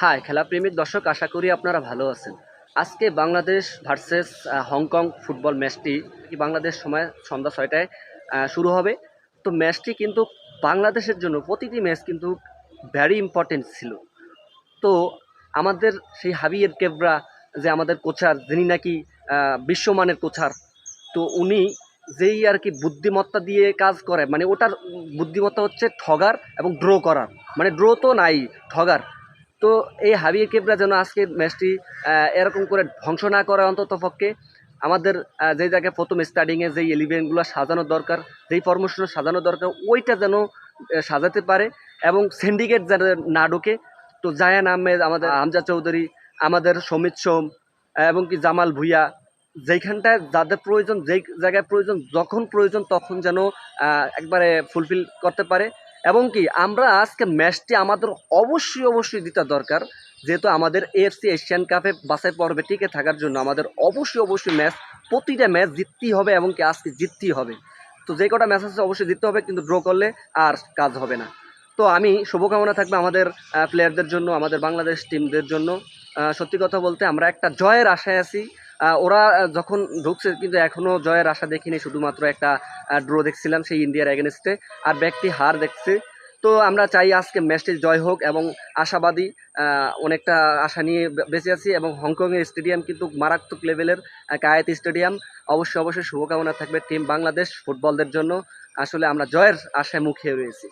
High খেলাপ্রেমিক দর্শক, আশা করি আপনারা ভালো আছেন। আজকে বাংলাদেশ ভার্সেস হংকং ফুটবল ম্যাচটি বাংলাদেশ সময় সন্ধ্যা ছয়টায় শুরু হবে? তো ম্যাচটি কিন্তু বাংলাদেশের জন্য প্রতিটি ম্যাচ কিন্তু ভ্যারি ইম্পর্টেন্ট ছিল। তো আমাদের সেই হাবিয়ের কেবরা, যে আমাদের কোচার, যিনি নাকি বিশ্বমানের কোচার, তো উনি যেই আর কি বুদ্ধিমত্তা দিয়ে কাজ করে মানে ওটার বুদ্ধিমত্তা হচ্ছে ঠগার এবং ড্র করার। মানে ড্র তো নাই, ঠগার। তো এই হাবিয়ে কেবরা যেন আজকে ম্যাচটি এরকম করে ধ্বংস না করে অন্তত পক্ষে, আমাদের যেই জায়গায় প্রথম স্টার্টিংয়ে যেই এলিভেনগুলো সাজানো দরকার, যেই ফরমেশন সাজানো দরকার, ওইটা যেন সাজাতে পারে এবং সিন্ডিকেট যেন না ঢোকে। তো জায়ান আহমেদ, আমাদের হামজা চৌধুরী, আমাদের সমিত সোম, এবং কি জামাল ভুইয়া, যেইখানটায় যাদের প্রয়োজন, যেই জায়গায় প্রয়োজন, যখন প্রয়োজন তখন যেন একবারে ফুলফিল করতে পারে। এবং কি, আমরা আজকে ম্যাচটি আমাদের অবশ্যই অবশ্যই দিতে দরকার। যেহেতু আমাদের এএফসি এশিয়ান কাপে বাছাই পর্বে টিকে থাকার জন্য আমাদের অবশ্যই অবশ্যই ম্যাচ, প্রতিটা ম্যাচ জিততেই হবে এবং কি আজকে জিততেই হবে। তো যে কটা ম্যাচ আছে অবশ্যই জিততে হবে, কিন্তু ড্র করলে আর কাজ হবে না। তো আমি শুভকামনা থাকবে আমাদের প্লেয়ারদের জন্য, আমাদের বাংলাদেশ টিমদের জন্য। সত্যি কথা বলতে আমরা একটা জয়ের আশায় আছি। ওরা যখন ঢুকছে, কিন্তু এখনও জয়ের আশা দেখিনি, শুধুমাত্র একটা ড্র দেখছিলাম সেই ইন্ডিয়ার এগেনস্টে আর ব্যক্তি হার দেখছে। তো আমরা চাই আজকে ম্যাচটি জয় হোক এবং আশাবাদী অনেকটা আশা নিয়ে বেঁচে আছি এবং হংকংয়ের স্টেডিয়াম কিন্তু মারাত্মক লেভেলের কায়েত স্টেডিয়াম অবশ্যই অবশ্যই শুভকামনা থাকবে টিম বাংলাদেশ ফুটবলদের জন্য। আসলে আমরা জয়ের আশায় মুখিয়ে রয়েছি।